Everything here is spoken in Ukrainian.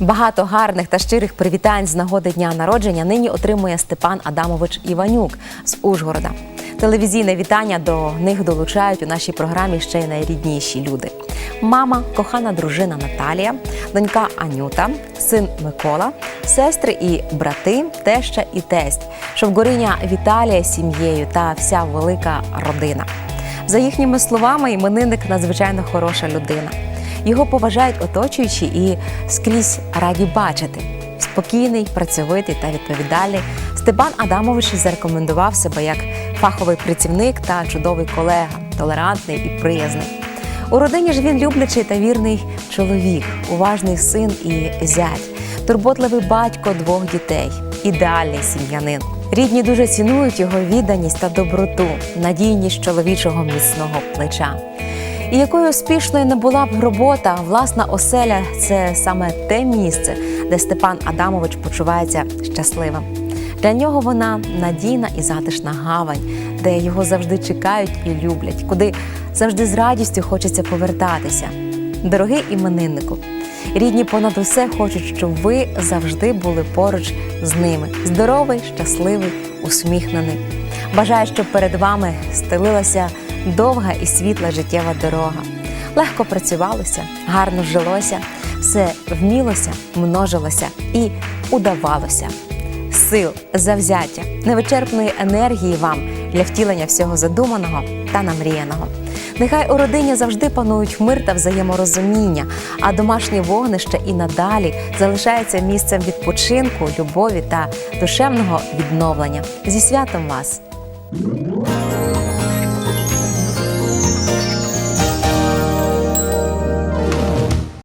Багато гарних та щирих привітань з нагоди дня народження нині отримує Степан Адамович Іванюк з Ужгорода. Телевізійне вітання до них долучають у нашій програмі ще й найрідніші люди: мама, кохана дружина Наталія, донька Анюта, син Микола, сестри і брати, теща і тесть, Шовгоріня Віталія сім'єю та вся велика родина. За їхніми словами, іменинник надзвичайно хороша людина. Його поважають оточуючі і скрізь раді бачити. Спокійний, працьовитий та відповідальний. Степан Адамович зарекомендував себе як фаховий працівник та чудовий колега, толерантний і приязний. У родині ж він люблячий та вірний чоловік, уважний син і зять, турботливий батько двох дітей, ідеальний сім'янин. Рідні дуже цінують його відданість та доброту, надійність чоловічого міцного плеча. І якою успішною не була б робота, власна оселя це саме те місце, де Степан Адамович почувається щасливим. Для нього вона надійна і затишна гавань, де його завжди чекають і люблять, куди завжди з радістю хочеться повертатися. Дорогий імениннику, рідні понад усе хочуть, щоб ви завжди були поруч з ними. Здоровий, щасливий, усміхнений. Бажаю, щоб перед вами стелилася довга і світла життєва дорога. Легко працювалося, гарно жилося, все вмілося, множилося і удавалося. Сил, завзяття, невичерпної енергії вам для втілення всього задуманого та намріяного. Нехай у родині завжди панують мир та взаєморозуміння, а домашнє вогнище і надалі залишається місцем відпочинку, любові та душевного відновлення. Зі святом вас!